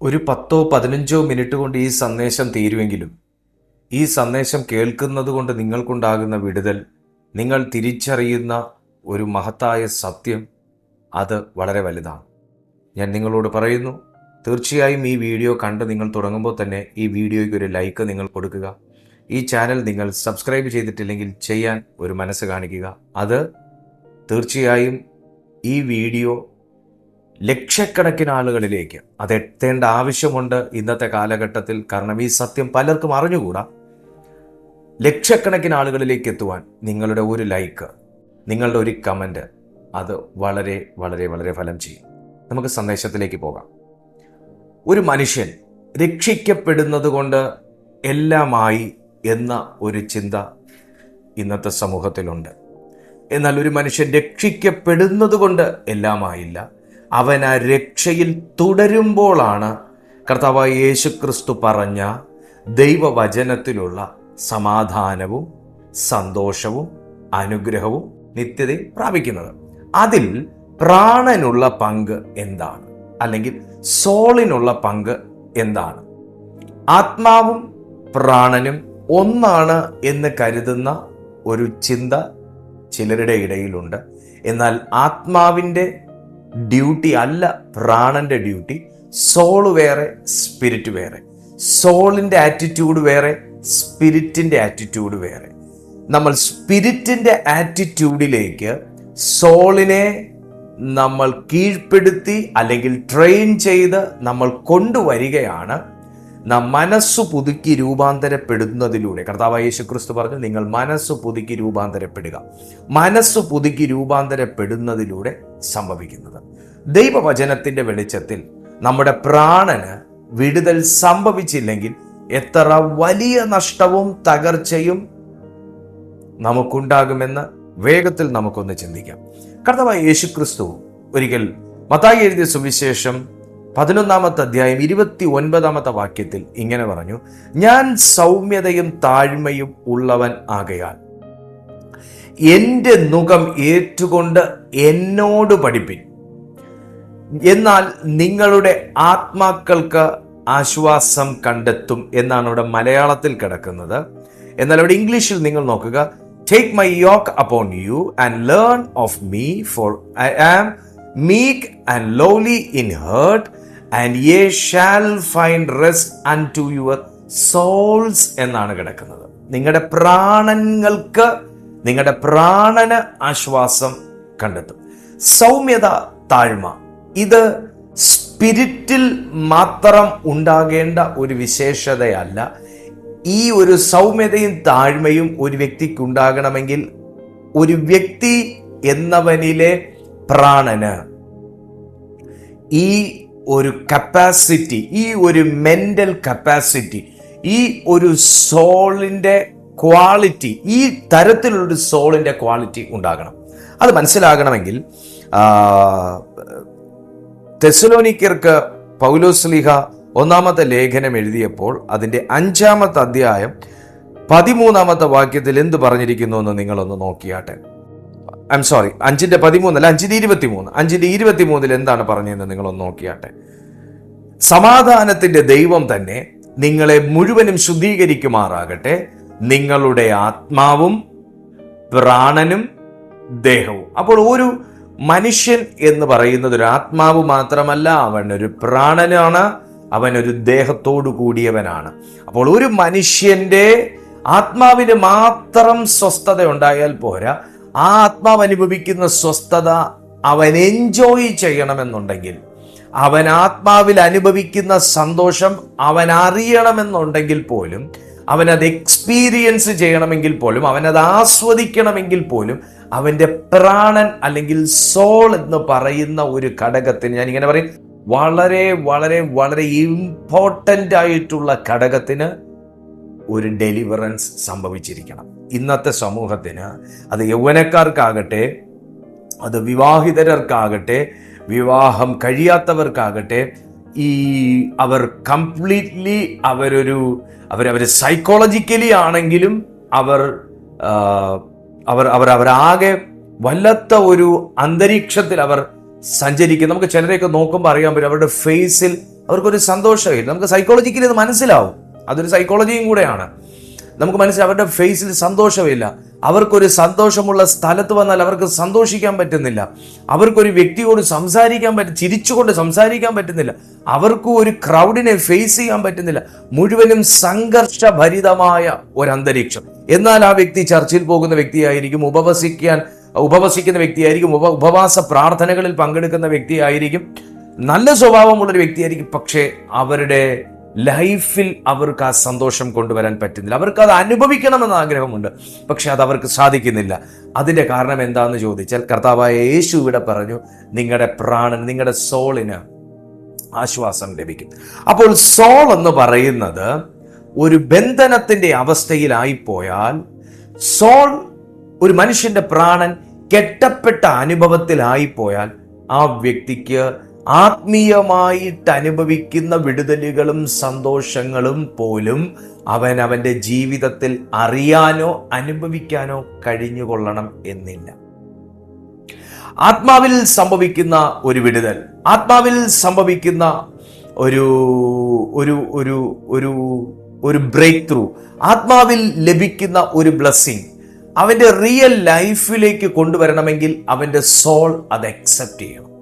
ഒരു പത്തോ പതിനഞ്ചോ മിനിറ്റ് കൊണ്ട് ഈ സന്ദേശം തീരുമെങ്കിലും ഈ സന്ദേശം കേൾക്കുന്നത് കൊണ്ട് നിങ്ങൾക്കുണ്ടാകുന്ന വിടുതൽ നിങ്ങൾ തിരിച്ചറിയുന്ന ഒരു മഹത്തായ സത്യം അത് വളരെ വലുതാണ്. ഞാൻ നിങ്ങളോട് പറയുന്നു തീർച്ചയായും ഈ വീഡിയോ കണ്ട് നിങ്ങൾ തുടങ്ങുമ്പോൾ തന്നെ ഈ വീഡിയോയ്ക്ക് ഒരു ലൈക്ക് നിങ്ങൾ കൊടുക്കുക. ഈ ചാനൽ നിങ്ങൾ സബ്സ്ക്രൈബ് ചെയ്തിട്ടില്ലെങ്കിൽ ചെയ്യാൻ ഒരു മനസ്സ് കാണിക്കുക. അത് തീർച്ചയായും ഈ വീഡിയോ ലക്ഷക്കണക്കിന് ആളുകളിലേക്ക് അത് എത്തേണ്ട ആവശ്യമുണ്ട് ഇന്നത്തെ കാലഘട്ടത്തിൽ. കാരണം ഈ സത്യം പലർക്കും അറിഞ്ഞുകൂടാ. ലക്ഷക്കണക്കിന് ആളുകളിലേക്ക് എത്തുവാൻ നിങ്ങളുടെ ഒരു ലൈക്ക് നിങ്ങളുടെ ഒരു കമന്റ് അത് വളരെ വളരെ വളരെ ഫലം ചെയ്യും. നമുക്ക് സന്ദേശത്തിലേക്ക് പോകാം. ഒരു മനുഷ്യൻ രക്ഷിക്കപ്പെടുന്നത് കൊണ്ട് എല്ലാമായി എന്ന ഒരു ചിന്ത ഇന്നത്തെ സമൂഹത്തിലുണ്ട്. എന്നാൽ ഒരു മനുഷ്യൻ രക്ഷിക്കപ്പെടുന്നത് കൊണ്ട് എല്ലാമായില്ല. അവൻ ആ രക്ഷയിൽ തുടരുമ്പോഴാണ് യേശു ക്രിസ്തു പറഞ്ഞ ദൈവവചനത്തിലുള്ള സമാധാനവും സന്തോഷവും അനുഗ്രഹവും നിത്യതയും പ്രാപിക്കുന്നത്. അതിൽ പ്രാണനുള്ള പങ്ക് എന്താണ്? അല്ലെങ്കിൽ സോളിനുള്ള പങ്ക് എന്താണ്? ആത്മാവും പ്രാണനും ഒന്നാണ് എന്ന് കരുതുന്ന ഒരു ചിന്ത ചിലരുടെ ഇടയിലുണ്ട്. എന്നാൽ ആത്മാവിന്റെ ഡ്യൂട്ടി അല്ല പ്രാണന്റെ ഡ്യൂട്ടി. സോൾ വേറെ സ്പിരിറ്റ് വേറെ. സോളിന്റെ ആറ്റിറ്റ്യൂഡ് വേറെ സ്പിരിറ്റിന്റെ ആറ്റിറ്റ്യൂഡ് വേറെ. നമ്മൾ സ്പിരിറ്റിന്റെ ആറ്റിറ്റ്യൂഡിലേക്ക് സോളിനെ നമ്മൾ കീഴ്പ്പെടുത്തി അല്ലെങ്കിൽ ട്രെയിൻ ചെയ്ത് നമ്മൾ കൊണ്ടുവരികയാണ് മനസ്സ് പുതുക്കി രൂപാന്തരപ്പെടുന്നതിലൂടെ കർത്താവ് യേശു ക്രിസ്തു പറഞ്ഞു നിങ്ങൾ മനസ്സ് പുതുക്കി രൂപാന്തരപ്പെടുക. മനസ്സ് പുതുക്കി രൂപാന്തരപ്പെടുന്നതിലൂടെ സംഭവിക്കുന്നത്. ദൈവവചനത്തിന്റെ വെളിച്ചത്തിൽ നമ്മുടെ പ്രാണന് വിടുതൽ സംഭവിച്ചില്ലെങ്കിൽ എത്ര വലിയ നഷ്ടവും തകർച്ചയും നമുക്കുണ്ടാകുമെന്ന് വേഗത്തിൽ നമുക്കൊന്ന് ചിന്തിക്കാം. കർത്താവ് യേശു ക്രിസ്തു ഒരിക്കൽ മത്തായി എഴുതിയ സുവിശേഷം പതിനൊന്നാമത്തെ അധ്യായം ഇരുപത്തി ഒൻപതാമത്തെ വാക്യത്തിൽ ഇങ്ങനെ പറഞ്ഞു ഞാൻ സൗമ്യതയും താഴ്മയും ഉള്ളവൻ ആകയാൽ എന്റെ മുഖം ഏറ്റുകൊണ്ട് എന്നോട് പഠിപ്പിൻ. എന്നാൽ നിങ്ങളുടെ ആത്മാക്കൾക്ക് ആശ്വാസം കണ്ടെത്തും എന്നാണ് ഇവിടെ മലയാളത്തിൽ കിടക്കുന്നത്. എന്നാൽ ഇവിടെ ഇംഗ്ലീഷിൽ നിങ്ങൾ നോക്കുക take my yoke upon you and learn of me for I am meek and lowly in heart and ye shall find rest and to your souls എന്നാണ് കിടക്കുന്നത്. നിങ്ങളുടെ പ്രാണങ്ങൾക്ക് നിങ്ങളുടെ പ്രാണന് ആശ്വാസം കണ്ടെത്തും. സൗമ്യത താഴ്മ. ഇത് സ്പിരിറ്റിൽ മാത്രം ഉണ്ടാകേണ്ട ഒരു വിശേഷതയല്ല. ഈ ഒരു സൗമ്യതയും താഴ്മയും ഒരു വ്യക്തിക്ക് ഉണ്ടാകണമെങ്കിൽ ഒരു വ്യക്തി എന്നവനിലെ പ്രാണന് ഈ ഒരു കപ്പാസിറ്റി ഈ ഒരു മെന്റൽ കപ്പാസിറ്റി ഈ ഒരു സോളിന്റെ ക്വാളിറ്റി ഈ തരത്തിലുള്ളൊരു സോളിന്റെ ക്വാളിറ്റി ഉണ്ടാകണം. അത് മനസ്സിലാകണമെങ്കിൽ തെസലോനിക്കർക്ക് പൗലോസ്ലിഹ ഒന്നാമത്തെ ലേഖനം എഴുതിയപ്പോൾ അതിന്റെ അഞ്ചാമത്തെ അധ്യായം പതിമൂന്നാമത്തെ വാക്യത്തിൽ എന്ത് പറഞ്ഞിരിക്കുന്നു എന്ന് നിങ്ങളൊന്ന് നോക്കിയാട്ടെ. ഐ എം സോറി അഞ്ചിന്റെ പതിമൂന്നല്ല അഞ്ചിന്റെ ഇരുപത്തി മൂന്ന് അഞ്ചിന്റെ ഇരുപത്തി മൂന്നിൽ എന്താണ് പറഞ്ഞതെന്ന് നിങ്ങളൊന്ന് നോക്കിയാട്ടെ. സമാധാനത്തിന്റെ ദൈവം തന്നെ നിങ്ങളെ മുഴുവനും ശുദ്ധീകരിക്കുമാറാകട്ടെ. നിങ്ങളുടെ ആത്മാവും പ്രാണനും ദേഹവും. അപ്പോൾ ഒരു മനുഷ്യൻ എന്ന് പറയുന്നത് ഒരു ആത്മാവ് മാത്രമല്ല അവൻ ഒരു പ്രാണനാണ് അവൻ ഒരു ദേഹത്തോടു കൂടിയവനാണ്. അപ്പോൾ ഒരു മനുഷ്യന്റെ ആത്മാവിന് മാത്രം സ്വസ്ഥത ഉണ്ടായാൽ പോരാ ആ ആത്മാവ് അനുഭവിക്കുന്ന സ്വസ്ഥത അവൻ എൻജോയ് ചെയ്യണമെന്നുണ്ടെങ്കിൽ അവൻ ആത്മാവിൽ അനുഭവിക്കുന്ന സന്തോഷം അവൻ അറിയണമെന്നുണ്ടെങ്കിൽ പോലും അവനത് എക്സ്പീരിയൻസ് ചെയ്യണമെങ്കിൽ പോലും അവനത് ആസ്വദിക്കണമെങ്കിൽ പോലും അവന്റെ പ്രാണൻ അല്ലെങ്കിൽ സോൾ എന്ന് പറയുന്ന ഒരു ഘടകത്തിന് ഞാൻ ഇങ്ങനെ പറയും വളരെ വളരെ വളരെ ഇമ്പോർട്ടന്റ് ആയിട്ടുള്ള ഘടകത്തിന് ഒരു ഡെലിവറൻസ് സംഭവിച്ചിരിക്കണം. ഇന്നത്തെ സമൂഹത്തിന് അത് യൗവനക്കാർക്കാകട്ടെ അത് വിവാഹിതരർക്കാകട്ടെ വിവാഹം കഴിയാത്തവർക്കാകട്ടെ ഈ അവർ കംപ്ലീറ്റ്ലി അവരൊരു അവരവർ സൈക്കോളജിക്കലി ആണെങ്കിലും അവർ അവർ അവർ അവരാകെ വല്ലാത്ത ഒരു അന്തരീക്ഷത്തിൽ അവർ സഞ്ചരിക്കും നമുക്ക് ചിലരെയൊക്കെ നോക്കുമ്പോൾ അറിയാൻ പറ്റും അവരുടെ ഫേസിൽ അവർക്കൊരു സന്തോഷമില്ല. നമുക്ക് സൈക്കോളജിക്കലി അത് മനസ്സിലാവും. അതൊരു സൈക്കോളജിയും കൂടെയാണ്. നമുക്ക് മനസ്സിൽ അവരുടെ ഫേസിൽ സന്തോഷമില്ല. അവർക്കൊരു സന്തോഷമുള്ള സ്ഥലത്ത് വന്നാൽ അവർക്ക് സന്തോഷിക്കാൻ പറ്റുന്നില്ല. അവർക്കൊരു വ്യക്തിയോട് സംസാരിക്കാൻ പറ്റും ചിരിച്ചുകൊണ്ട് സംസാരിക്കാൻ പറ്റുന്നില്ല. അവർക്കും ഒരു ക്രൗഡിനെ ഫേസ് ചെയ്യാൻ പറ്റുന്നില്ല. മുഴുവനും സംഘർഷഭരിതമായ ഒരു അന്തരീക്ഷം എന്നാൽ ആ വ്യക്തി ചർച്ചിൽ പോകുന്ന വ്യക്തിയായിരിക്കും ഉപവസിക്കാൻ ഉപവസിക്കുന്ന വ്യക്തിയായിരിക്കും ഉപ ഉപവാസ പ്രാർത്ഥനകളിൽ പങ്കെടുക്കുന്ന വ്യക്തിയായിരിക്കും. നല്ല സ്വഭാവമുള്ളൊരു വ്യക്തിയായിരിക്കും. പക്ഷേ അവരുടെ ലൈഫിൽ അവർക്ക് ആ സന്തോഷം കൊണ്ടുവരാൻ പറ്റുന്നില്ല. അവർക്ക് അത് അനുഭവിക്കണമെന്ന ആഗ്രഹമുണ്ട്. പക്ഷെ അത് അവർക്ക് സാധിക്കുന്നില്ല. അതിന്റെ കാരണം എന്താണെന്ന് ചോദിച്ചാൽ കർത്താവായ യേശു ഇവിടെ പറഞ്ഞു നിങ്ങളുടെ പ്രാണൻ നിങ്ങളുടെ സോളിന് ആശ്വാസം ലഭിക്കും. അപ്പോൾ സോൾ എന്ന് പറയുന്നത് ഒരു ബന്ധനത്തിന്റെ അവസ്ഥയിലായിപ്പോയാൽ സോൾ ഒരു മനുഷ്യന്റെ പ്രാണൻ കെട്ടപ്പെട്ട അനുഭവത്തിലായിപ്പോയാൽ ആ വ്യക്തിക്ക് ആത്മീയമായിട്ട് അനുഭവിക്കുന്ന വിടുതലുകളും സന്തോഷങ്ങളും പോലും അവൻ അവന്റെ ജീവിതത്തിൽ അറിയാനോ അനുഭവിക്കാനോ കഴിഞ്ഞുകൊള്ളണം എന്നില്ല. ആത്മാവിൽ സംഭവിക്കുന്ന ഒരു വിടുതൽ ആത്മാവിൽ സംഭവിക്കുന്ന ഒരു ഒരു ഒരു ഒരു ഒരു ബ്രേക്ക് ത്രൂ ആത്മാവിൽ ലഭിക്കുന്ന ഒരു ബ്ലെസ്സിങ് അവന്റെ റിയൽ ലൈഫിലേക്ക് കൊണ്ടുവരണമെങ്കിൽ അവന്റെ സോൾ അത് അക്സെപ്റ്റ് ചെയ്യണം.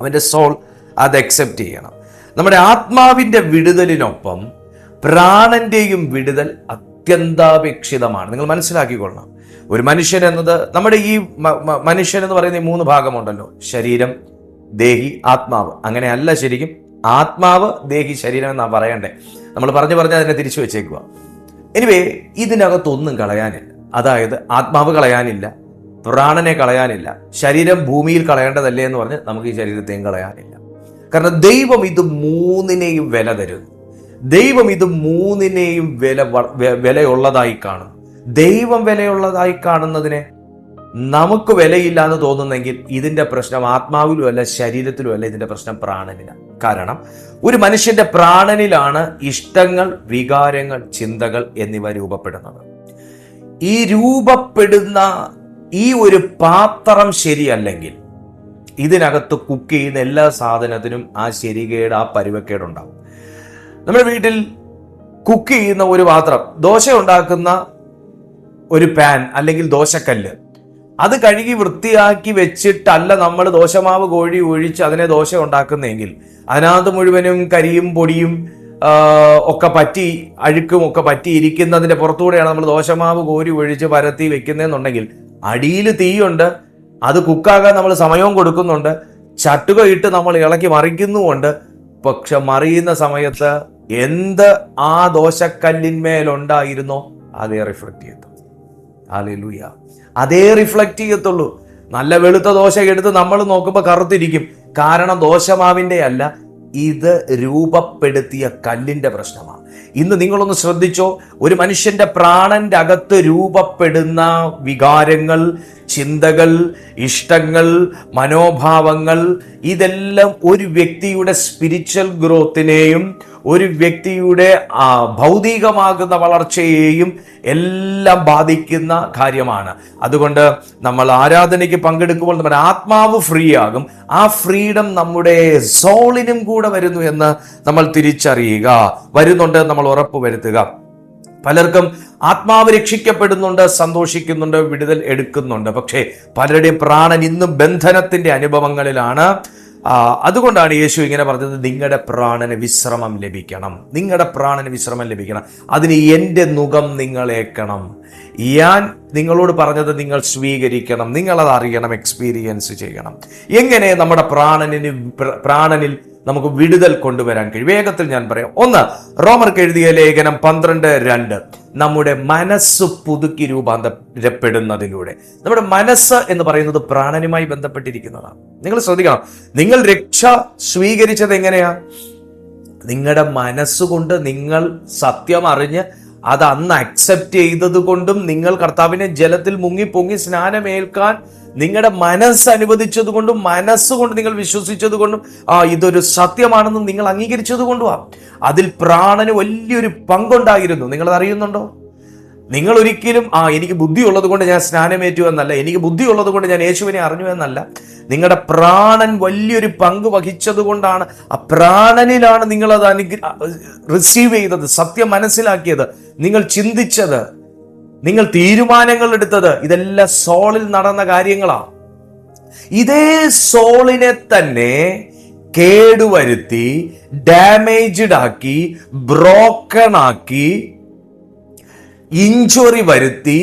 അവന്റെ സോൾ അത് അക്സെപ്റ്റ് ചെയ്യണം. നമ്മുടെ ആത്മാവിന്റെ വിടുതലിനൊപ്പം പ്രാണന്റെയും വിടുതൽ അത്യന്താപേക്ഷിതമാണ്. നിങ്ങൾ മനസ്സിലാക്കിക്കൊള്ളണം. ഒരു മനുഷ്യൻ എന്നത് നമ്മുടെ ഈ മനുഷ്യൻ എന്ന് പറയുന്ന ഈ മൂന്ന് ഭാഗമുണ്ടല്ലോ. ശരീരം ദേഹി ആത്മാവ്. അങ്ങനെയല്ല ശരിക്കും. ആത്മാവ് ദേഹി ശരീരം എന്നാണ് പറയണ്ടേ. നമ്മൾ പറഞ്ഞു പറഞ്ഞ് അതിനെ തിരിച്ചു വെച്ചേക്കുക എനിവേ ഇതിനകത്തൊന്നും കളയാനില്ല. അതായത് ആത്മാവ് കളയാനില്ല. പ്രാണനെ കളയാനില്ല. ശരീരം ഭൂമിയിൽ കളയേണ്ടതല്ലേ എന്ന് പറഞ്ഞ് നമുക്ക് ഈ ശരീരത്തെയും കളയാനില്ല. കാരണം ദൈവം ഇത് മൂന്നിനെയും വില തരുന്നു ദൈവം ഇത് മൂന്നിനെയും വില വിലയുള്ളതായി കാണുന്നു ദൈവം വിലയുള്ളതായി കാണുന്നതിനെ നമുക്ക് വിലയില്ല എന്ന് തോന്നുന്നെങ്കിൽ ഇതിന്റെ പ്രശ്നം ആത്മാവിലും അല്ല ശരീരത്തിലും അല്ല ഇതിന്റെ പ്രശ്നം പ്രാണനിലാണ് കാരണം ഒരു മനുഷ്യന്റെ പ്രാണനിലാണ് ഇഷ്ടങ്ങൾ വികാരങ്ങൾ ചിന്തകൾ എന്നിവ രൂപപ്പെടുന്നത്. ഈ രൂപപ്പെടുന്ന ഈ ഒരു പാത്രം ശരിയല്ലെങ്കിൽ ഇതിനകത്ത് കുക്ക് ചെയ്യുന്ന എല്ലാ സാധനത്തിനും ആ ശരികേട് ആ പരുവക്കേടുണ്ടാവും നമ്മുടെ വീട്ടിൽ കുക്ക് ചെയ്യുന്ന ഒരു പാത്രം ദോശ ഉണ്ടാക്കുന്ന ഒരു പാൻ അല്ലെങ്കിൽ ദോശക്കല്ല് അത് കഴുകി വൃത്തിയാക്കി വെച്ചിട്ടല്ല നമ്മൾ ദോശമാവ് കോഴി ഒഴിച്ച് അതിനെ ദോശ ഉണ്ടാക്കുന്നതെങ്കിൽ അതിനകത്ത് മുഴുവനും കരിയും പൊടിയും ഒക്കെ പറ്റി അഴുക്കും ഒക്കെ പറ്റി ഇരിക്കുന്നതിന്റെ പുറത്തുകൂടെയാണ് നമ്മൾ ദോശമാവ് കോരി ഒഴിച്ച് പരത്തി വെക്കുന്നതെന്നുണ്ടെങ്കിൽ അടിയിൽ തീയുണ്ട് അത് കുക്കാകാൻ നമ്മൾ സമയവും കൊടുക്കുന്നുണ്ട് ചട്ടുക ഇട്ട് നമ്മൾ ഇളക്കി മറിക്കുന്നുമുണ്ട്. പക്ഷെ മറിയുന്ന സമയത്ത് എന്ത് ആ ദോശക്കല്ലിന്മേലുണ്ടായിരുന്നോ അതേ റിഫ്ലക്ട് ചെയ്യത്തുള്ളൂ. ഹാലൂയ അതേ റിഫ്ലക്ട് ചെയ്യത്തുള്ളൂ. നല്ല വെളുത്ത ദോശ എടുത്ത് നമ്മൾ നോക്കുമ്പോൾ കറുത്തിരിക്കും. കാരണം ദോശമാവിന്റെ അല്ല ഇത് രൂപപ്പെടുത്തിയ കല്ലിന്റെ പ്രശ്നമാണ്. ഇന്ന് നിങ്ങളൊന്ന് ശ്രദ്ധിച്ചോ ഒരു മനുഷ്യന്റെ പ്രാണന്റെ അകത്ത് രൂപപ്പെടുന്ന വികാരങ്ങൾ ചിന്തകൾ ഇഷ്ടങ്ങൾ മനോഭാവങ്ങൾ ഇതെല്ലാം ഒരു വ്യക്തിയുടെ സ്പിരിച്വൽ ഗ്രോത്തിനെയും ഒരു വ്യക്തിയുടെ ഭൗതികമാകുന്ന വളർച്ചയെയും എല്ലാം ബാധിക്കുന്ന കാര്യമാണ്. അതുകൊണ്ട് നമ്മൾ ആരാധനയ്ക്ക് പങ്കെടുക്കുമ്പോൾ നമ്മുടെ ആത്മാവ് ഫ്രീ ആകും ആ ഫ്രീഡം നമ്മുടെ സോളിനും കൂടെ വരുന്നു എന്ന് നമ്മൾ തിരിച്ചറിയുക. വരുന്നുണ്ട് നമ്മൾ ഉറപ്പ് വരുത്തുക. പലർക്കും ആത്മാവ് രക്ഷിക്കപ്പെടുന്നുണ്ട് സന്തോഷിക്കുന്നുണ്ട് വിടുതൽ എടുക്കുന്നുണ്ട്. പക്ഷേ പലരുടെയും പ്രാണൻ ഇന്നും ബന്ധനത്തിന്റെ അനുഭവങ്ങളിലാണ്. അതുകൊണ്ടാണ് യേശു ഇങ്ങനെ പറഞ്ഞത് നിങ്ങളുടെ പ്രാണന് വിശ്രമം ലഭിക്കണം. നിങ്ങളുടെ പ്രാണന് വിശ്രമം ലഭിക്കണം. അതിന് എന്റെ മുഖം നിങ്ങളേക്കണം. ഞാൻ നിങ്ങളോട് പറഞ്ഞത് നിങ്ങൾ സ്വീകരിക്കണം. നിങ്ങളത് അറിയണം എക്സ്പീരിയൻസ് ചെയ്യണം. എങ്ങനെ നമ്മുടെ പ്രാണനിന് പ്ര- പ്രാണനിൽ നമുക്ക് വിടുതൽ കൊണ്ടുവരാൻ കഴിയും. വേഗത്തിൽ ഞാൻ പറയാം. ഒന്ന് റോമർക്ക് എഴുതിയ ലേഖനം പന്ത്രണ്ട് രണ്ട്. നമ്മുടെ മനസ്സ് പുതുക്കി രൂപാന്തരപ്പെടുന്നതിലൂടെ. നമ്മുടെ മനസ്സ് എന്ന് പറയുന്നത് പ്രാണനുമായി ബന്ധപ്പെട്ടിരിക്കുന്നതാണ്. നിങ്ങൾ ശ്രദ്ധിക്കണം. നിങ്ങൾ രക്ഷ സ്വീകരിച്ചത് എങ്ങനെയാ? നിങ്ങളുടെ മനസ്സുകൊണ്ട് നിങ്ങൾ സത്യം അറിഞ്ഞ് അത് അന്ന് അക്സെപ്റ്റ് ചെയ്തത് കൊണ്ടും നിങ്ങൾ കർത്താവിനെ ജലത്തിൽ മുങ്ങി പൊങ്ങി സ്നാനമേൽക്കാൻ നിങ്ങളുടെ മനസ്സ് അനുവദിച്ചത് കൊണ്ടും മനസ്സുകൊണ്ട് നിങ്ങൾ വിശ്വസിച്ചത് കൊണ്ടും ആ ഇതൊരു സത്യമാണെന്ന് നിങ്ങൾ അംഗീകരിച്ചത് കൊണ്ടുവാ. അതിൽ പ്രാണന് വലിയൊരു പങ്കുണ്ടായിരുന്നു. നിങ്ങളത് അറിയുന്നുണ്ടോ? നിങ്ങൾ ഒരിക്കലും ആ എനിക്ക് ബുദ്ധി ഉള്ളത് കൊണ്ട് ഞാൻ സ്നാനമേറ്റു എന്നല്ല എനിക്ക് ബുദ്ധി ഉള്ളത് കൊണ്ട് ഞാൻ യേശുവിനെ അറിഞ്ഞു എന്നല്ല. നിങ്ങളുടെ പ്രാണൻ വലിയൊരു പങ്ക് വഹിച്ചത് കൊണ്ടാണ് ആ പ്രാണനിലാണ് നിങ്ങളത് അനുഗ്ര റിസീവ് ചെയ്തത് സത്യം മനസ്സിലാക്കിയത്. നിങ്ങൾ ചിന്തിച്ചത് നിങ്ങൾ തീരുമാനങ്ങൾ എടുത്തത് ഇതെല്ലാം സോളിൽ നടന്ന കാര്യങ്ങളാണ് ഇതേ സോളിനെ തന്നെ കേടുവരുത്തി ഡാമേജ്ഡ് ആക്കി ബ്രോക്കൺ ആക്കി ഇഞ്ചുറി വരുത്തി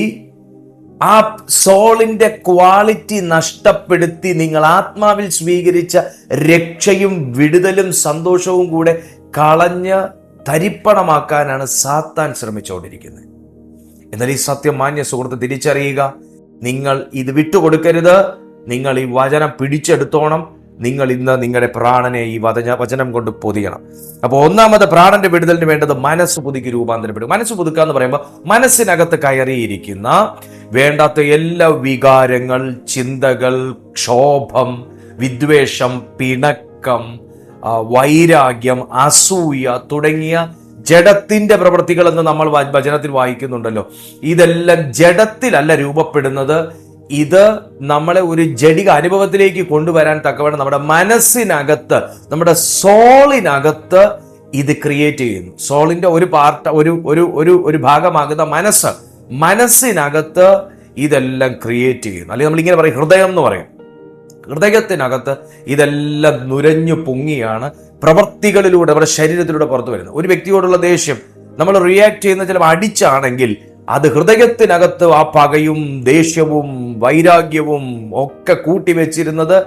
ആ സോളിന്റെ ക്വാളിറ്റി നഷ്ടപ്പെടുത്തി നിങ്ങൾ ആത്മാവിൽ സ്വീകരിച്ച രക്ഷയും വിടുതലും സന്തോഷവും കൂടെ കളഞ്ഞ് തരിപ്പണമാക്കാനാണ് സാത്താൻ ശ്രമിച്ചുകൊണ്ടിരിക്കുന്നത് എന്നാൽ ഈ സത്യം മാന്യ സുഹൃത്ത് തിരിച്ചറിയുക നിങ്ങൾ ഇത് വിട്ടുകൊടുക്കരുത് നിങ്ങൾ ഈ വചനം പിടിച്ചെടുത്തോണം നിങ്ങൾ ഇന്ന് നിങ്ങളുടെ പ്രാണനെ ഈ വചന വചനം കൊണ്ട് പൊതിയണം. അപ്പോൾ ഒന്നാമത് പ്രാണന്റെ വിടുതലിന് വേണ്ടത് മനസ്സ് പുതുക്കി രൂപാന്തരപ്പെടും മനസ്സ് പുതുക്കുക എന്ന് പറയുമ്പോൾ മനസ്സിനകത്ത് കയറിയിരിക്കുന്ന വേണ്ടാത്ത എല്ലാ വികാരങ്ങൾ ചിന്തകൾ ക്ഷോഭം വിദ്വേഷം പിണക്കം വൈരാഗ്യം അസൂയ തുടങ്ങിയ ജഡത്തിന്റെ പ്രവൃത്തികൾ എന്ന് നമ്മൾ വചനത്തിൽ വായിക്കുന്നുണ്ടല്ലോ. ഇതെല്ലാം ജഡത്തിലല്ല രൂപപ്പെടുന്നത്. ഇത് നമ്മളെ ഒരു ജടിക അനുഭവത്തിലേക്ക് കൊണ്ടുവരാൻ തക്കവണ്ണം നമ്മുടെ മനസ്സിനകത്ത് നമ്മുടെ സോളിനകത്ത് ഇത് ക്രിയേറ്റ് ചെയ്യുന്നു. സോളിന്റെ ഒരു പാർട്ട് ഒരു ഒരു ഒരു ഒരു ഭാഗമാകുന്ന മനസ്സ് മനസ്സിനകത്ത് ഇതെല്ലാം ക്രിയേറ്റ് ചെയ്യുന്നു. അല്ലെങ്കിൽ നമ്മളിങ്ങനെ പറയും ഹൃദയം എന്ന് പറയും. ഹൃദയത്തിനകത്ത് ഇതെല്ലാം നുരഞ്ഞു പൊങ്ങിയാണ് പ്രവൃത്തികളിലൂടെ നമ്മുടെ ശരീരത്തിലൂടെ പുറത്തു വരുന്നത്. ഒരു വ്യക്തിയോടുള്ള ദേഷ്യം നമ്മൾ റിയാക്ട് ചെയ്യുന്ന ചിലപ്പോൾ അടിച്ചാണെങ്കിൽ അത് ഹൃദയത്തിനകത്ത് ആ പകയും ദേഷ്യവും വൈരാഗ്യവും ഒക്കെ കൂട്ടിവെച്ചിരുന്നത്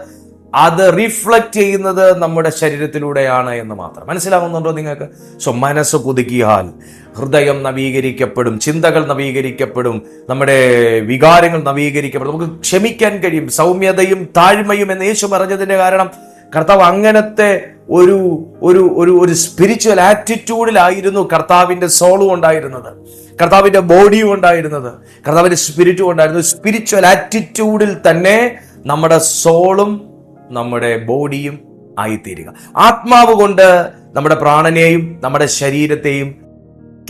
അത് റിഫ്ലക്റ്റ് ചെയ്യുന്നത് നമ്മുടെ ശരീരത്തിലൂടെയാണ് എന്ന് മാത്രം. മനസ്സിലാവുന്നുണ്ടോ നിങ്ങൾക്ക്? സോ മനസ്സ് പുതുക്കിയാൽ ഹൃദയം നവീകരിക്കപ്പെടും ചിന്തകൾ നവീകരിക്കപ്പെടും നമ്മുടെ വികാരങ്ങൾ നവീകരിക്കപ്പെടും. നമുക്ക് ക്ഷമിക്കാൻ കഴിയും സൗമ്യതയും താഴ്മയും എന്ന് യേശു പറഞ്ഞതിന്റെ കാരണം കർത്താവ് അങ്ങനത്തെ ഒരു ഒരു ഒരു ഒരു സ്പിരിച്വൽ ആറ്റിറ്റ്യൂഡിലായിരുന്നു കർത്താവിന്റെ സോളും ഉണ്ടായിരുന്നത്. കർത്താവിന്റെ ബോഡിയും ഉണ്ടായിരുന്നത്. കർത്താവിന്റെ സ്പിരിറ്റും ഉണ്ടായിരുന്നു. സ്പിരിച്വൽ ആറ്റിറ്റ്യൂഡിൽ തന്നെ നമ്മുടെ സോളും നമ്മുടെ ബോഡിയും ആയിത്തീരുക. ആത്മാവ് കൊണ്ട് നമ്മുടെ പ്രാണനെയും നമ്മുടെ ശരീരത്തെയും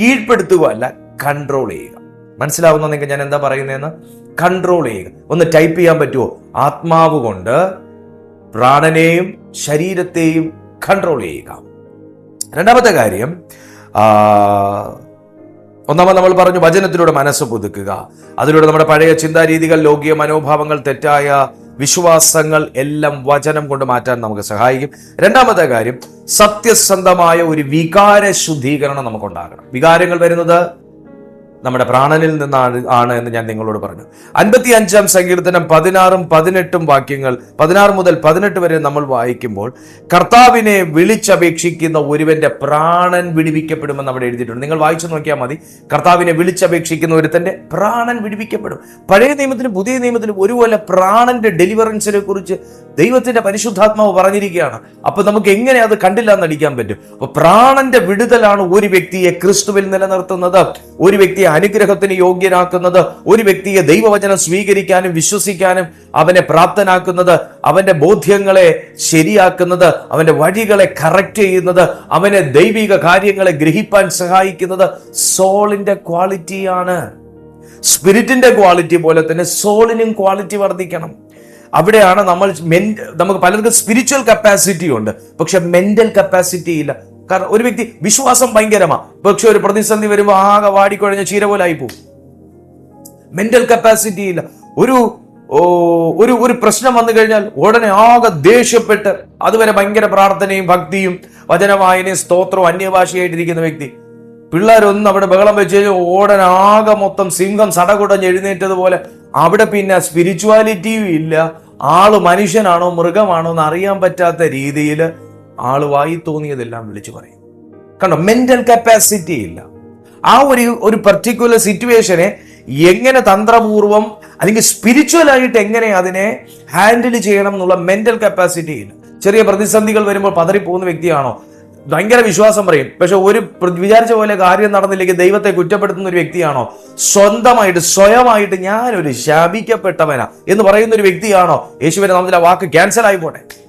കീഴ്പ്പെടുത്തുക അല്ല കൺട്രോൾ ചെയ്യുക. മനസ്സിലാവുന്ന നിങ്ങൾക്ക് ഞാൻ എന്താ പറയുന്നതെന്ന്? കൺട്രോൾ ചെയ്യുക. ഒന്ന് ടൈപ്പ് ചെയ്യാൻ പറ്റുമോ ആത്മാവ് കൊണ്ട് പ്രാണനെയും ശരീരത്തെയും കൺട്രോൾ ചെയ്യുക. രണ്ടാമത്തെ കാര്യം ഒന്നാമത് നമ്മൾ പറഞ്ഞു വചനത്തിലൂടെ മനസ്സ് പുതുക്കുക. അതിലൂടെ നമ്മുടെ പഴയ ചിന്താരീതികൾ ലോകീയ മനോഭാവങ്ങൾ തെറ്റായ വിശ്വാസങ്ങൾ എല്ലാം വചനം കൊണ്ട് മാറ്റാൻ നമുക്ക് സഹായിക്കും. രണ്ടാമത്തെ കാര്യം സത്യസന്ധമായ ഒരു വികാര ശുദ്ധീകരണം നമുക്കുണ്ടാകണം. വികാരങ്ങൾ വരുന്നത് നമ്മുടെ പ്രാണനിൽ നിന്നാണ് ആണ് എന്ന് ഞാൻ നിങ്ങളോട് പറഞ്ഞു. അൻപത്തി അഞ്ചാം സങ്കീർത്തനം പതിനാറും പതിനെട്ടും വാക്യങ്ങൾ പതിനാറ് മുതൽ പതിനെട്ട് വരെ നമ്മൾ വായിക്കുമ്പോൾ കർത്താവിനെ വിളിച്ചപേക്ഷിക്കുന്ന ഒരുവന്റെ പ്രാണൻ വിടിവിക്കപ്പെടുമെന്ന് അവിടെ എഴുതിയിട്ടുണ്ട്. നിങ്ങൾ വായിച്ചു നോക്കിയാൽ മതി. കർത്താവിനെ വിളിച്ചപേക്ഷിക്കുന്ന ഒരുത്തന്റെ പ്രാണൻ വിടിവിക്കപ്പെടും. പഴയ നിയമത്തിലും പുതിയ നിയമത്തിലും ഒരുപോലെ പ്രാണന്റെ ഡെലിവറൻസിനെ കുറിച്ച് ദൈവത്തിന്റെ പരിശുദ്ധാത്മാവ് പറഞ്ഞിരിക്കുകയാണ്. അപ്പൊ നമുക്ക് എങ്ങനെ അത് കണ്ടില്ല എന്നടിക്കാൻ പറ്റും? അപ്പൊ പ്രാണന്റെ വിടുതലാണ് ഒരു വ്യക്തിയെ ക്രിസ്തുവിൽ നിലനിർത്തുന്നത്. ഒരു വ്യക്തിയെ അനുഗ്രഹത്തിന് യോഗ്യനാക്കുന്നത് ഒരു വ്യക്തിയെ ദൈവവചനം സ്വീകരിക്കാനും വിശ്വസിക്കാനും അവനെ പ്രാപ്തനാക്കുന്നത് അവന്റെ ബോധ്യങ്ങളെ ശരിയാക്കുന്നത് അവന്റെ വഴികളെ കറക്റ്റ് ചെയ്യുന്നത് അവനെ ദൈവിക കാര്യങ്ങളെ ഗ്രഹിപ്പാൻ സഹായിക്കുന്നത് സോളിന്റെ ക്വാളിറ്റിയാണ് സ്പിരിറ്റിന്റെ ക്വാളിറ്റി പോലെ തന്നെ സോളിനും ക്വാളിറ്റി വർദ്ധിക്കണം. അവിടെയാണ് നമ്മൾ മെൻ നമുക്ക് പലർക്കും സ്പിരിച്വൽ കപ്പാസിറ്റി ഉണ്ട്. പക്ഷെ മെന്റൽ കപ്പാസിറ്റി ഇല്ല. കാരണം ഒരു വ്യക്തി വിശ്വാസം ഭയങ്കരമാ. പക്ഷെ ഒരു പ്രതിസന്ധി വരുമ്പോൾ ആകെ വാടിക്കുഴഞ്ഞ ചീര പോലെ ആയി പോകും മെന്റൽ കപ്പാസിറ്റി ഇല്ല. ഒരു ഒരു ഒരു പ്രശ്നം വന്നു കഴിഞ്ഞാൽ ഉടനെ ആകെ ദേഷ്യപ്പെട്ട് അതുവരെ ഭയങ്കര പ്രാർത്ഥനയും ഭക്തിയും വചനവായനയും സ്തോത്രവും അന്യഭാഷയായിട്ടിരിക്കുന്ന വ്യക്തി. പിള്ളേരൊന്നും അവിടെ ബഹളം വെച്ച് കഴിഞ്ഞാൽ ഉടനെ ആകെ മൊത്തം സിംഹം സടകുടഞ്ഞ് എഴുന്നേറ്റതുപോലെ അവിടെ പിന്നെ സ്പിരിച്വാലിറ്റിയും ഇല്ല. ആൾ മനുഷ്യനാണോ മൃഗമാണോ എന്ന് അറിയാൻ പറ്റാത്ത രീതിയിൽ ആൾ വായി തോന്നിയതെല്ലാം വിളിച്ചു പറയും. കണ്ടോ മെന്റൽ കപ്പാസിറ്റി ഇല്ല. ആ ഒരു ഒരു പർട്ടിക്കുലർ സിറ്റുവേഷനെ എങ്ങനെ തന്ത്രപൂർവം അല്ലെങ്കിൽ സ്പിരിച്വൽ ആയിട്ട് എങ്ങനെ അതിനെ ഹാൻഡിൽ ചെയ്യണം എന്നുള്ള മെന്റൽ കപ്പാസിറ്റി ഇല്ല. ചെറിയ പ്രതിസന്ധികൾ വരുമ്പോൾ പതറി പോകുന്ന വ്യക്തിയാണോ? ഭയങ്കര വിശ്വാസം പറയും. പക്ഷെ ഒരു വിചാരിച്ച പോലെ കാര്യം നടന്നില്ലെങ്കിൽ ദൈവത്തെ കുറ്റപ്പെടുത്തുന്ന ഒരു വ്യക്തിയാണോ? സ്വന്തമായിട്ട് സ്വയമായിട്ട് ഞാനൊരു ശാപിക്കപ്പെട്ടവനാ എന്ന് പറയുന്ന ഒരു വ്യക്തിയാണോ? യേശുവിനെ നമ്മുടെ വാക്ക് ക്യാൻസൽ ആയി പോട്ടെ.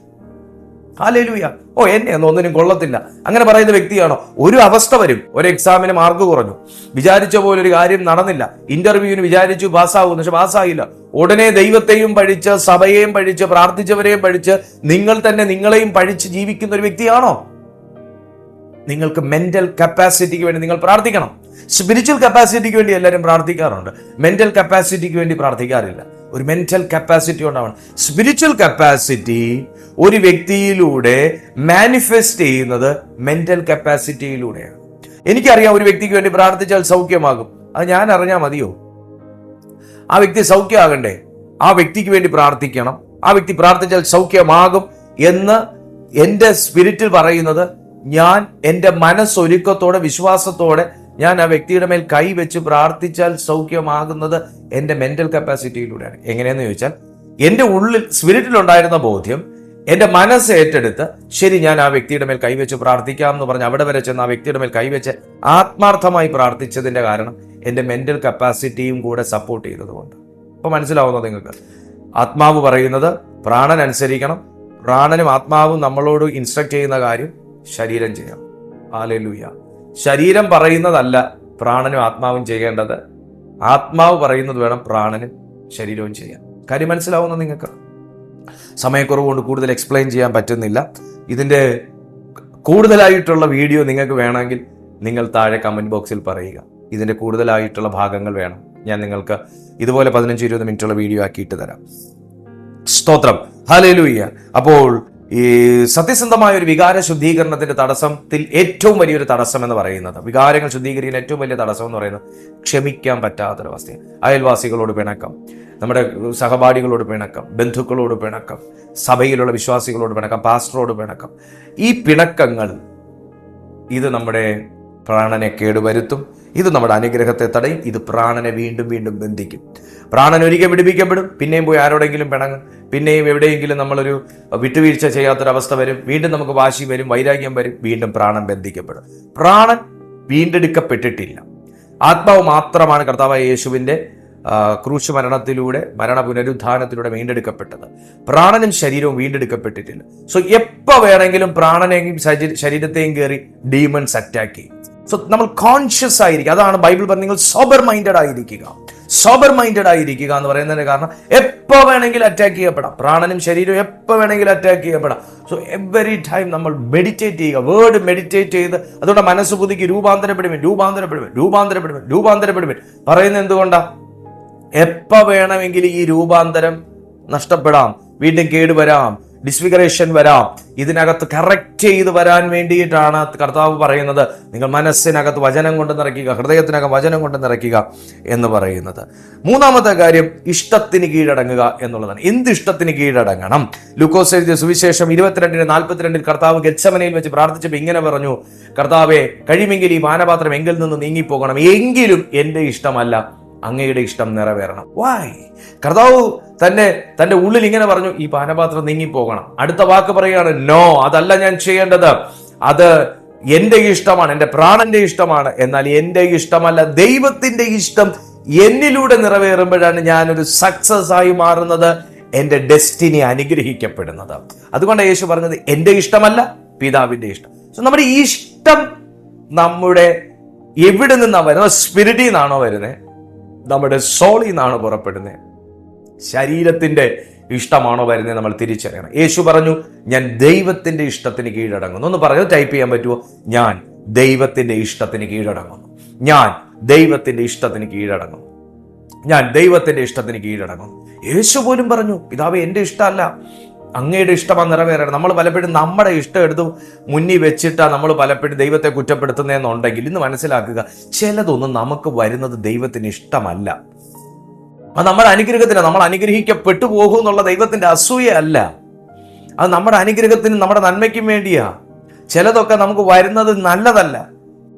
ഹാലേലുയ ഓ എന്നെ ഒന്നും ഒന്നിനും കൊള്ളത്തില്ല. അങ്ങനെ പറയുന്ന വ്യക്തിയാണോ? ഒരു അവസ്ഥ വരും. ഒരു എക്സാമിന് മാർക്ക് കുറഞ്ഞു. വിചാരിച്ച പോലെ ഒരു കാര്യം നടന്നില്ല. ഇന്റർവ്യൂവിന് വിചാരിച്ചു പാസ്സാകുന്നു പക്ഷെ പാസ്സായില്ല. ഉടനെ ദൈവത്തെയും പഴിച്ച് സഭയെയും പഴിച്ച് പ്രാർത്ഥിച്ചവരെയും പഴിച്ച് നിങ്ങൾ തന്നെ നിങ്ങളെയും പഴിച്ച് ജീവിക്കുന്ന ഒരു വ്യക്തിയാണോ? നിങ്ങൾക്ക് മെന്റൽ കപ്പാസിറ്റിക്ക് വേണ്ടി നിങ്ങൾ പ്രാർത്ഥിക്കണം. സ്പിരിച്വൽ കപ്പാസിറ്റിക്ക് വേണ്ടി എല്ലാവരും പ്രാർത്ഥിക്കാറുണ്ട്. മെന്റൽ കപ്പാസിറ്റിക്ക് വേണ്ടി പ്രാർത്ഥിക്കാറില്ല. ഒരു മെന്റൽ കപ്പാസിറ്റി ഉണ്ടാവണം. സ്പിരിച്വൽ കപ്പാസിറ്റി ഒരു വ്യക്തിയിലൂടെ മാനിഫെസ്റ്റ് ചെയ്യുന്നത് മെന്റൽ കപ്പാസിറ്റിയിലൂടെയാണ് എനിക്കറിയാം ഒരു വ്യക്തിക്ക് വേണ്ടി പ്രാർത്ഥിച്ചാൽ സൗഖ്യമാകും. അത് ഞാൻ അറിഞ്ഞാൽ മതിയോ? ആ വ്യക്തി സൗഖ്യമാകണ്ടേ? ആ വ്യക്തിക്ക് വേണ്ടി പ്രാർത്ഥിക്കണം. ആ വ്യക്തി പ്രാർത്ഥിച്ചാൽ സൗഖ്യമാകും എന്ന് എന്റെ സ്പിരിറ്റിൽ പറയുന്നത് ഞാൻ എന്റെ മനസ്സൊരുക്കത്തോടെ വിശ്വാസത്തോടെ ഞാൻ ആ വ്യക്തിയുടെ മേൽ കൈവച്ച് പ്രാർത്ഥിച്ചാൽ സൗഖ്യമാകുന്നത് എന്റെ മെന്റൽ കപ്പാസിറ്റിയിലൂടെയാണ് എങ്ങനെയെന്ന് ചോദിച്ചാൽ എന്റെ ഉള്ളിൽ സ്പിരിറ്റിലുണ്ടായിരുന്ന ബോധ്യം എന്റെ മനസ്സ് ഏറ്റെടുത്ത് ശരി ഞാൻ ആ വ്യക്തിയുടെ മേൽ കൈവച്ച് പ്രാർത്ഥിക്കാം എന്ന് പറഞ്ഞ് അവിടെ വരെ ചെന്ന് ആ വ്യക്തിയുടെ മേൽ കൈവച്ച് ആത്മാർത്ഥമായി പ്രാർത്ഥിച്ചതിന്റെ കാരണം എന്റെ മെന്റൽ കപ്പാസിറ്റിയും കൂടെ സപ്പോർട്ട് ചെയ്തതുകൊണ്ട്. അപ്പോൾ മനസ്സിലാവുന്നത് നിങ്ങൾക്ക്? ആത്മാവ് പറയുന്നത് പ്രാണൻ അനുസരിക്കണം. പ്രാണനും ആത്മാവും നമ്മളോട് ഇൻസ്ട്രക്ട് ചെയ്യുന്ന കാര്യം ശരീരം ചെയ്യണം. ആലൂയ ശരീരം പറയുന്നതല്ല പ്രാണനും ആത്മാവും ചെയ്യേണ്ടത്. ആത്മാവ് പറയുന്നത് വേണം പ്രാണനും ശരീരവും ചെയ്യാൻ. കാര്യം മനസ്സിലാവുന്ന നിങ്ങൾക്ക്? സമയക്കുറവ് കൊണ്ട് കൂടുതൽ എക്സ്പ്ലെയിൻ ചെയ്യാൻ പറ്റുന്നില്ല. ഇതിന്റെ കൂടുതലായിട്ടുള്ള വീഡിയോ നിങ്ങൾക്ക് വേണമെങ്കിൽ നിങ്ങൾ താഴെ കമന്റ് ബോക്സിൽ പറയുക. ഇതിന്റെ കൂടുതലായിട്ടുള്ള ഭാഗങ്ങൾ വേണം. ഞാൻ നിങ്ങൾക്ക് ഇതുപോലെ പതിനഞ്ച് ഇരുപത് മിനിറ്റുള്ള വീഡിയോ ആക്കിയിട്ട് തരാം. സ്തോത്രം. ഹലേ ലൂയ്യ അപ്പോൾ ഈ സത്യസന്ധമായ ഒരു വികാര ശുദ്ധീകരണത്തിന്റെ തടസ്സത്തിൽ ഏറ്റവും വലിയൊരു തടസ്സം എന്ന് പറയുന്നത്. വികാരങ്ങൾ ശുദ്ധീകരിക്കുന്ന ഏറ്റവും വലിയ തടസ്സം എന്ന് പറയുന്നത് ക്ഷമിക്കാൻ പറ്റാത്തൊരവസ്ഥയാണ്. അയൽവാസികളോട് പിണക്കം നമ്മുടെ സഹപാഠികളോട് പിണക്കം ബന്ധുക്കളോട് പിണക്കം സഭയിലുള്ള വിശ്വാസികളോട് പിണക്കം പാസ്റ്ററോട് പിണക്കം. ഈ പിണക്കങ്ങൾ ഇത് നമ്മുടെ പ്രാണനെ കേടുവരുത്തും ഇത് നമ്മുടെ അനുഗ്രഹത്തെ തടയും. ഇത് പ്രാണനെ വീണ്ടും വീണ്ടും ബന്ധിക്കും. പ്രാണൻ ഒരിക്കൽ പിടിപ്പിക്കപ്പെടും പിന്നെയും പോയി ആരോടെങ്കിലും പിണങ്ങും. പിന്നെയും എവിടെയെങ്കിലും നമ്മളൊരു വിട്ടുവീഴ്ച ചെയ്യാത്തൊരവസ്ഥ വരും. വീണ്ടും നമുക്ക് വാശി വരും വൈരാഗ്യം വരും. വീണ്ടും പ്രാണൻ ബന്ധിക്കപ്പെടും. പ്രാണൻ വീണ്ടെടുക്കപ്പെട്ടിട്ടില്ല. ആത്മാവ് മാത്രമാണ് കർത്താവായ യേശുവിന്റെ ക്രൂശ് മരണത്തിലൂടെ മരണ പുനരുദ്ധാനത്തിലൂടെ വീണ്ടെടുക്കപ്പെട്ടത്. പ്രാണനും ശരീരവും വീണ്ടെടുക്കപ്പെട്ടിട്ടില്ല. സോ എപ്പോൾ വേണമെങ്കിലും പ്രാണനെയും ശരീരത്തെയും കയറി ഡീമൺസ് അറ്റാക്ക് ചെയ്യും. സോ നമ്മൾ കോൺഷ്യസ് ആയിരിക്കുക. അതാണ് ബൈബിൾ പറഞ്ഞ നിങ്ങൾ സോബർ മൈൻഡഡ് ആയിരിക്കുക. സോബർ മൈൻഡഡ് ആയിരിക്കുക എന്ന് പറയുന്നതിന് കാരണം എപ്പോ വേണമെങ്കിലും അറ്റാക്ക് ചെയ്യപ്പെടാം. പ്രാണനും ശരീരവും എപ്പോ വേണമെങ്കിലും അറ്റാക്ക് ചെയ്യപ്പെടാം. സോ എവറി ടൈം നമ്മൾ മെഡിറ്റേറ്റ് ചെയ്യുക. വേർഡ് മെഡിറ്റേറ്റ് ചെയ്ത് അതുകൊണ്ട് മനസ്സ് പുതുക്കി രൂപാന്തരപ്പെടുവൻ രൂപാന്തരപ്പെടുവൻ രൂപാന്തരപ്പെടുവൻ രൂപാന്തരപ്പെടുവൻ. പറയുന്നത് എന്തുകൊണ്ടാണ് എപ്പോ വേണമെങ്കിലും ഈ രൂപാന്തരം നഷ്ടപ്പെടാം. വീണ്ടും കേടുവരാം. ഡിസ്ഫിഗറേഷൻ വരാം. ഇതിനകത്ത് കറക്റ്റ് ചെയ്ത് വരാൻ വേണ്ടിയിട്ടാണ് കർത്താവ് പറയുന്നത്. നിങ്ങൾ മനസ്സിനകത്ത് വചനം കൊണ്ട് നിറയ്ക്കുക ഹൃദയത്തിനകം വചനം കൊണ്ട് നിറയ്ക്കുക എന്ന് പറയുന്നത്. മൂന്നാമത്തെ കാര്യം ഇഷ്ടത്തിന് കീഴടങ്ങുക എന്നുള്ളതാണ്. എന്ത് ഇഷ്ടത്തിന് കീഴടങ്ങണം? ലുക്കോസ് എഴുതിയ സുവിശേഷം ഇരുപത്തിരണ്ടിന് നാൽപ്പത്തിരണ്ടിൽ കർത്താവ് ഗച്ഛമനയിൽ വെച്ച് പ്രാർത്ഥിച്ചപ്പോൾ ഇങ്ങനെ പറഞ്ഞു കർത്താവെ കഴിയുമെങ്കിൽ ഈ മാനപാത്രം എങ്കിൽ നിന്ന് നീങ്ങിപ്പോകണം. എങ്കിലും എന്റെ ഇഷ്ടമല്ല. അങ്ങയുടെ ഇഷ്ടം നിറവേറണം. വായ് കർത്താവ് തന്നെ തന്റെ ഉള്ളിൽ ഇങ്ങനെ പറഞ്ഞു ഈ പാനപാത്രം നീങ്ങിപ്പോകണം. അടുത്ത വാക്ക് പറയുകയാണ് നോ അതല്ല ഞാൻ ചെയ്യേണ്ടത്. അത് എന്റെ ഇഷ്ടമാണ് എന്റെ പ്രാണന്റെ ഇഷ്ടമാണ്. എന്നാൽ എന്റെ ഇഷ്ടമല്ല ദൈവത്തിന്റെ ഇഷ്ടം എന്നിലൂടെ നിറവേറുമ്പോഴാണ് ഞാനൊരു സക്സസ് ആയി മാറുന്നത്. എന്റെ ഡെസ്റ്റിനി അനുഗ്രഹിക്കപ്പെടുന്നത്. അതുകൊണ്ട് യേശു പറഞ്ഞത് എന്റെ ഇഷ്ടമല്ല പിതാവിന്റെ ഇഷ്ടം. സോ നമ്മുടെ ഇഷ്ടം നമ്മുടെ എവിടെ നിന്നാണ് വരുന്നത്? സ്പിരിറ്റിൽ നിന്നാണോ വരുന്നത്? നമ്മുടെ സോളിൽ നിന്നാണ് പുറപ്പെടുന്നത്. ശരീരത്തിന്റെ ഇഷ്ടമാണോ വരുന്നത് നമ്മൾ തിരിച്ചറിയണം. യേശു പറഞ്ഞു ഞാൻ ദൈവത്തിന്റെ ഇഷ്ടത്തിന് കീഴടങ്ങുന്നു. എന്ന് പറഞ്ഞു ടൈപ്പ് ചെയ്യാൻ പറ്റുമോ ഞാൻ ദൈവത്തിന്റെ ഇഷ്ടത്തിന് കീഴടങ്ങുന്നു. ഞാൻ ദൈവത്തിന്റെ ഇഷ്ടത്തിന് കീഴടങ്ങുന്നു. ഞാൻ ദൈവത്തിന്റെ ഇഷ്ടത്തിന് കീഴടങ്ങും യേശു പോലും പറഞ്ഞു പിതാവ് എന്റെ ഇഷ്ടമല്ല. അങ്ങയുടെ ഇഷ്ടമാണ് നിറവേറണം നമ്മൾ പലപ്പോഴും നമ്മുടെ ഇഷ്ടം എടുത്ത് മുന്നിൽ വെച്ചിട്ടാണ് നമ്മൾ പലപ്പോഴും ദൈവത്തെ കുറ്റപ്പെടുത്തുന്നതെന്നുണ്ടെങ്കിൽ ഇന്ന് മനസ്സിലാക്കുക ചിലതൊന്നും നമുക്ക് വരുന്നത് ദൈവത്തിന് ഇഷ്ടമല്ല. അത് നമ്മുടെ അനുഗ്രഹത്തിന്. നമ്മൾ അനുഗ്രഹിക്കപ്പെട്ടു പോകും എന്നുള്ള ദൈവത്തിന്റെ അസൂയ അല്ല. അത് നമ്മുടെ അനുഗ്രഹത്തിനും നമ്മുടെ നന്മയ്ക്കും വേണ്ടിയാ. ചിലതൊക്കെ നമുക്ക് വരുന്നത് നല്ലതല്ല.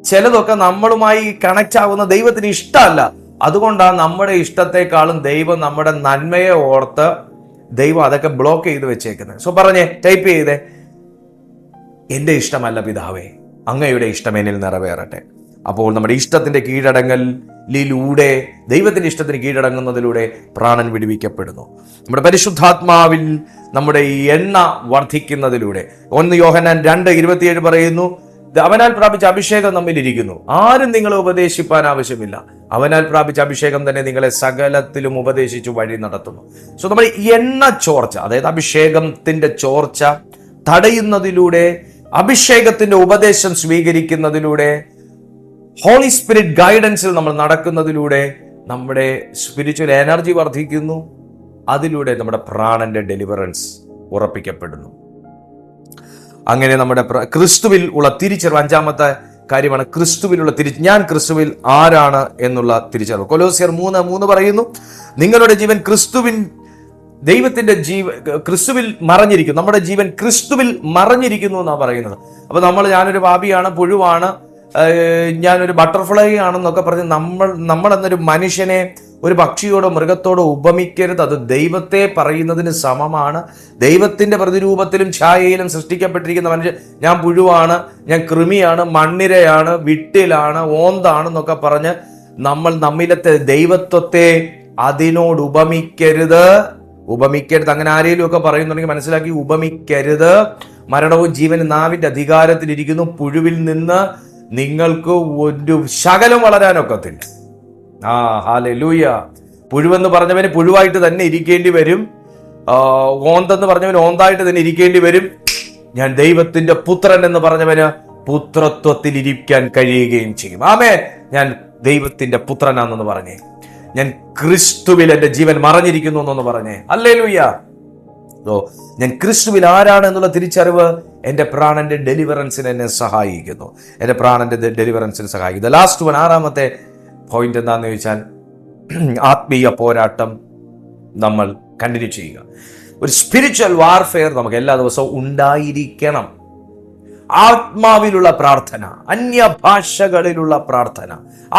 ചിലതൊക്കെ നമ്മളുമായി കണക്റ്റ് ആവുന്ന ദൈവത്തിന് ഇഷ്ടമല്ല. അതുകൊണ്ടാണ് നമ്മുടെ ഇഷ്ടത്തെക്കാളും ദൈവം നമ്മുടെ നന്മയെ ഓർത്ത് ദൈവം അതൊക്കെ ബ്ലോക്ക് ചെയ്ത് വെച്ചേക്കുന്നത് സോ പറഞ്ഞേ ടൈപ്പ് ചെയ്തേ. എന്റെ ഇഷ്ടമല്ല പിതാവേ അങ്ങയുടെ ഇഷ്ടം എന്നിൽ നിറവേറട്ടെ. അപ്പോൾ നമ്മുടെ ഇഷ്ടത്തിന്റെ കീഴടങ്ങൽ ദൈവത്തിന്റെ ഇഷ്ടത്തിന് കീഴടങ്ങുന്നതിലൂടെ പ്രാണൻ വിടുവിക്കപ്പെടുന്നു. നമ്മുടെ പരിശുദ്ധാത്മാവിൽ നമ്മുടെ ഈ എണ്ണ വർദ്ധിക്കുന്നതിലൂടെ. ഒന്ന് യോഹനാൻ രണ്ട് ഇരുപത്തിയേഴ് പറയുന്നു "ഇത് അവനാൽ പ്രാപിച്ച അഭിഷേകം നമ്മിലിരിക്കുന്നു ആരും നിങ്ങളെ ഉപദേശിപ്പാൻ ആവശ്യമില്ല. അവനാൽ പ്രാപിച്ച അഭിഷേകം തന്നെ നിങ്ങളെ സകലത്തിലും ഉപദേശിച്ചു വഴി നടത്തുന്നു. സോ നമ്മൾ എണ്ണ ചോർച്ച അതായത് അഭിഷേകത്തിന്റെ ചോർച്ച തടയുന്നതിലൂടെ അഭിഷേകത്തിന്റെ ഉപദേശം സ്വീകരിക്കുന്നതിലൂടെ ഹോളി സ്പിരിറ്റ് ഗൈഡൻസിൽ നമ്മൾ നടക്കുന്നതിലൂടെ നമ്മുടെ സ്പിരിച്വൽ എനർജി വർദ്ധിക്കുന്നു. അതിലൂടെ നമ്മുടെ പ്രാണന്റെ ഡെലിവറൻസ് ഉറപ്പിക്കപ്പെടുന്നു. അങ്ങനെ നമ്മുടെ ക്രിസ്തുവിൽ ഉള്ള തിരിച്ചറിവ് അഞ്ചാമത്തെ കാര്യമാണ് ക്രിസ്തുവിലുള്ള തിരി ഞാൻ ക്രിസ്തുവിൽ ആരാണ് എന്നുള്ള തിരിച്ചറിവ്. കൊലോസിയർ മൂന്ന് മൂന്ന് പറയുന്നു നിങ്ങളുടെ ജീവൻ ക്രിസ്തുവിൻ ദൈവത്തിന്റെ ജീവ ക്രിസ്തുവിൽ മറഞ്ഞിരിക്കുന്നു. നമ്മുടെ ജീവൻ ക്രിസ്തുവിൽ മറഞ്ഞിരിക്കുന്നു എന്നാണ് പറയുന്നത്. അപ്പൊ നമ്മൾ ഞാനൊരു പാപിയാണ് പുഴുവാണ് ഞാനൊരു ബട്ടർഫ്ലൈ ആണെന്നൊക്കെ പറഞ്ഞ് നമ്മൾ നമ്മൾ എന്നൊരു മനുഷ്യനെ ഒരു പക്ഷിയോടോ മൃഗത്തോടോ ഉപമിക്കരുത്. അത് ദൈവത്തെ പറയുന്നതിന് സമമാണ്. ദൈവത്തിന്റെ പ്രതിരൂപത്തിലും ഛായയിലും സൃഷ്ടിക്കപ്പെട്ടിരിക്കുന്ന മനുഷ്യൻ ഞാൻ പുഴുവാണ് ഞാൻ കൃമിയാണ് മണ്ണിരയാണ് വിട്ടിലാണ് ഓന്താണെന്നൊക്കെ പറഞ്ഞ് നമ്മൾ നമ്മിലത്തെ ദൈവത്വത്തെ അതിനോട് ഉപമിക്കരുത്. ഉപമിക്കരുത്. അങ്ങനെ ആരെങ്കിലും ഒക്കെ പറയുന്നുണ്ടെങ്കിൽ മനസ്സിലാക്കി ഉപമിക്കരുത്. മരണവും ജീവനും നാവിന്റെ അധികാരത്തിലിരിക്കുന്നു. പുഴുവിൽ നിന്ന് നിങ്ങൾക്ക് ഒരു ശകലം വളരാനൊക്കത്തില്ല. ആ ഹാലെ ലൂയ പുഴുവെന്ന് പറഞ്ഞവന് പുഴുവായിട്ട് തന്നെ ഇരിക്കേണ്ടി വരും. ഓന്തെന്ന് പറഞ്ഞവന് ഓന്തായിട്ട് തന്നെ ഇരിക്കേണ്ടി വരും. ഞാൻ ദൈവത്തിന്റെ പുത്രൻ എന്ന് പറഞ്ഞവന് പുത്രത്വത്തിൽ ഇരിക്കാൻ കഴിയുകയും ചെയ്യും. ആമേ ഞാൻ ദൈവത്തിന്റെ പുത്രനാണെന്ന് പറഞ്ഞേ. ഞാൻ ക്രിസ്തുവിൽ എന്റെ ജീവൻ മറഞ്ഞിരിക്കുന്നു എന്നൊന്ന് പറഞ്ഞേ. അല്ലേ ലൂയ്യ ഓ ഞാൻ ക്രിസ്തുവിൽ ആരാണ് എന്നുള്ള തിരിച്ചറിവ് എന്റെ പ്രാണന്റെ ഡെലിവറൻസിന് എന്നെ സഹായിക്കുന്നു. എന്റെ പ്രാണന്റെ ഡെലിവറൻസിന് സഹായിക്കുന്നു. ലാസ്റ്റ് വൺ ആറാമത്തെ പോയിന്റ് എന്താണെന്ന് ചോദിച്ചാൽ ആത്മീയ പോരാട്ടം നമ്മൾ കണ്ടിന്യൂ ചെയ്യുക. ഒരു സ്പിരിച്വൽ വാർഫെയർ നമുക്ക് എല്ലാ ദിവസവും ഉണ്ടായിരിക്കണം. ആത്മാവിലുള്ള പ്രാർത്ഥന അന്യഭാഷകളിലുള്ള പ്രാർത്ഥന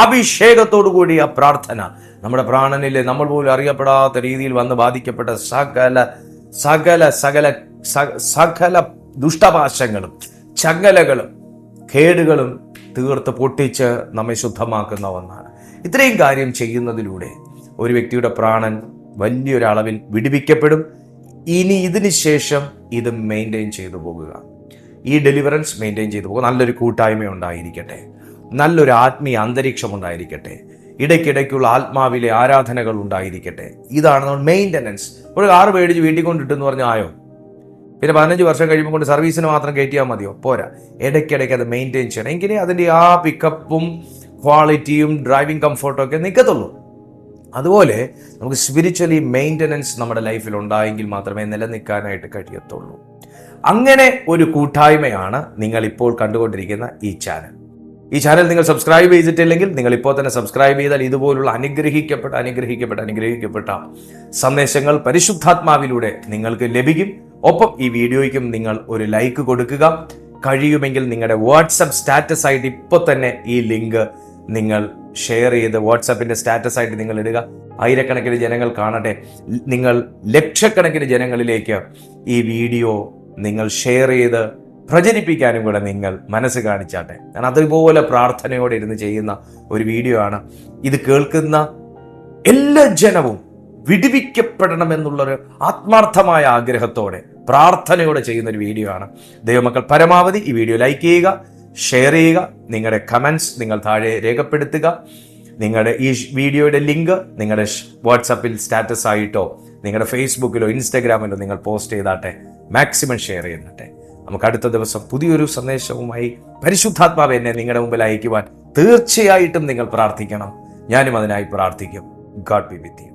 അഭിഷേകത്തോടു കൂടിയ പ്രാർത്ഥന. നമ്മുടെ പ്രാണനിലെ നമ്മൾ പോലും അറിയപ്പെടാത്ത രീതിയിൽ വന്ന് ബാധിക്കപ്പെട്ട സകല സകല സകല സകല ദുഷ്ടഭാഷങ്ങളും ചങ്ങലകളും കേടുകളും തീർത്ത് പൊട്ടിച്ച് നമ്മെ ശുദ്ധമാക്കുന്ന ഒന്നാണ്. ഇത്രയും കാര്യം ചെയ്യുന്നതിലൂടെ ഒരു വ്യക്തിയുടെ പ്രാണൻ വലിയൊരളവിൽ വിടിവിക്കപ്പെടും. ഇനി ഇതിന് ശേഷം ഇത് മെയിന്റെയിൻ ചെയ്തു പോകുക. ഈ ഡെലിവറൻസ് മെയിന്റെയിൻ ചെയ്തു പോകുക. നല്ലൊരു കൂട്ടായ്മ ഉണ്ടായിരിക്കട്ടെ. നല്ലൊരു ആത്മീയ അന്തരീക്ഷം ഉണ്ടായിരിക്കട്ടെ. ഇടയ്ക്കിടയ്ക്കുള്ള ആത്മാവിലെ ആരാധനകൾ ഉണ്ടായിരിക്കട്ടെ. ഇതാണ് നമ്മൾ മെയിന്റനൻസ് ഒരു കാറ് മേടിച്ച് വീട്ടിൽ കൊണ്ടിട്ടെന്ന് പറഞ്ഞാൽ ആയോ? പിന്നെ പതിനഞ്ച് വർഷം കഴിയുമ്പോൾ കൊണ്ട് സർവീസിന് മാത്രം കയറ്റിയാൽ മതിയോ? പോരാ. ഇടയ്ക്കിടയ്ക്ക് അത് മെയിന്റെയിൻ ചെയ്യണം. എങ്കിലേ അതിന്റെ ആ പിക്കപ്പും ക്വാളിറ്റിയും ഡ്രൈവിംഗ് കംഫർട്ടും ഒക്കെ നിൽക്കത്തുള്ളൂ. അതുപോലെ നമുക്ക് സ്പിരിച്വലി മെയിന്റനൻസ് നമ്മുടെ ലൈഫിൽ ഉണ്ടായെങ്കിൽ മാത്രമേ നിലനിൽക്കാനായിട്ട് കഴിയത്തുള്ളൂ. അങ്ങനെ ഒരു കൂട്ടായ്മയാണ് നിങ്ങൾ ഇപ്പോൾ കണ്ടുകൊണ്ടിരിക്കുന്ന ഈ ചാനൽ ഈ ചാനൽ നിങ്ങൾ സബ്സ്ക്രൈബ് ചെയ്തിട്ടില്ലെങ്കിൽ നിങ്ങൾ ഇപ്പോൾ തന്നെ സബ്സ്ക്രൈബ് ചെയ്താൽ ഇതുപോലുള്ള അനുഗ്രഹിക്കപ്പെട്ട അനുഗ്രഹിക്കപ്പെട്ട അനുഗ്രഹിക്കപ്പെട്ട സന്ദേശങ്ങൾ പരിശുദ്ധാത്മാവിലൂടെ നിങ്ങൾക്ക് ലഭിക്കും. ഒപ്പം ഈ വീഡിയോയ്ക്കും നിങ്ങൾ ഒരു ലൈക്ക് കൊടുക്കുക. കഴിയുമെങ്കിൽ നിങ്ങളുടെ വാട്സപ്പ് സ്റ്റാറ്റസ് ആയിട്ട് ഇപ്പോൾ തന്നെ ഈ ലിങ്ക് നിങ്ങൾ ഷെയർ ചെയ്ത് വാട്സാപ്പിന്റെ സ്റ്റാറ്റസ് ആയിട്ട് നിങ്ങൾ ഇടുക. ആയിരക്കണക്കിന് ജനങ്ങൾ കാണട്ടെ. നിങ്ങൾ ലക്ഷക്കണക്കിന് ജനങ്ങളിലേക്ക് ഈ വീഡിയോ നിങ്ങൾ ഷെയർ ചെയ്ത് പ്രചരിപ്പിക്കാനും കൂടെ നിങ്ങൾ മനസ്സ് കാണിച്ചാട്ടെ. ഞാൻ അതുപോലെ പ്രാർത്ഥനയോടെ ഇരുന്ന് ചെയ്യുന്ന ഒരു വീഡിയോ ആണ്. ഇത് കേൾക്കുന്ന എല്ലാ ജനവും വിടുവിക്കപ്പെടണമെന്നുള്ളൊരു ആത്മാർത്ഥമായ ആഗ്രഹത്തോടെ പ്രാർത്ഥനയോടെ ചെയ്യുന്ന ഒരു വീഡിയോ ആണ്. ദൈവമക്കൾ പരമാവധി ഈ വീഡിയോ ലൈക്ക് ചെയ്യുക. ഷെയർ ചെയ്യുക. നിങ്ങളുടെ കമൻസ് നിങ്ങൾ താഴെ രേഖപ്പെടുത്തുക. നിങ്ങളുടെ ഈ വീഡിയോയുടെ ലിങ്ക് നിങ്ങളുടെ വാട്സപ്പിൽ സ്റ്റാറ്റസ് ആയിട്ടോ നിങ്ങളുടെ ഫേസ്ബുക്കിലോ ഇൻസ്റ്റാഗ്രാമിലോ നിങ്ങൾ പോസ്റ്റ് ചെയ്താട്ടെ. മാക്സിമം ഷെയർ ചെയ്യുന്നട്ടെ. നമുക്ക് അടുത്ത ദിവസം പുതിയൊരു സന്ദേശവുമായി പരിശുദ്ധാത്മാവ് എന്നെ നിങ്ങളുടെ മുമ്പിൽ അയക്കുവാൻ തീർച്ചയായിട്ടും നിങ്ങൾ പ്രാർത്ഥിക്കണം. ഞാനും അതിനായി പ്രാർത്ഥിക്കും. ഗാഡ് ബി വിത്ത്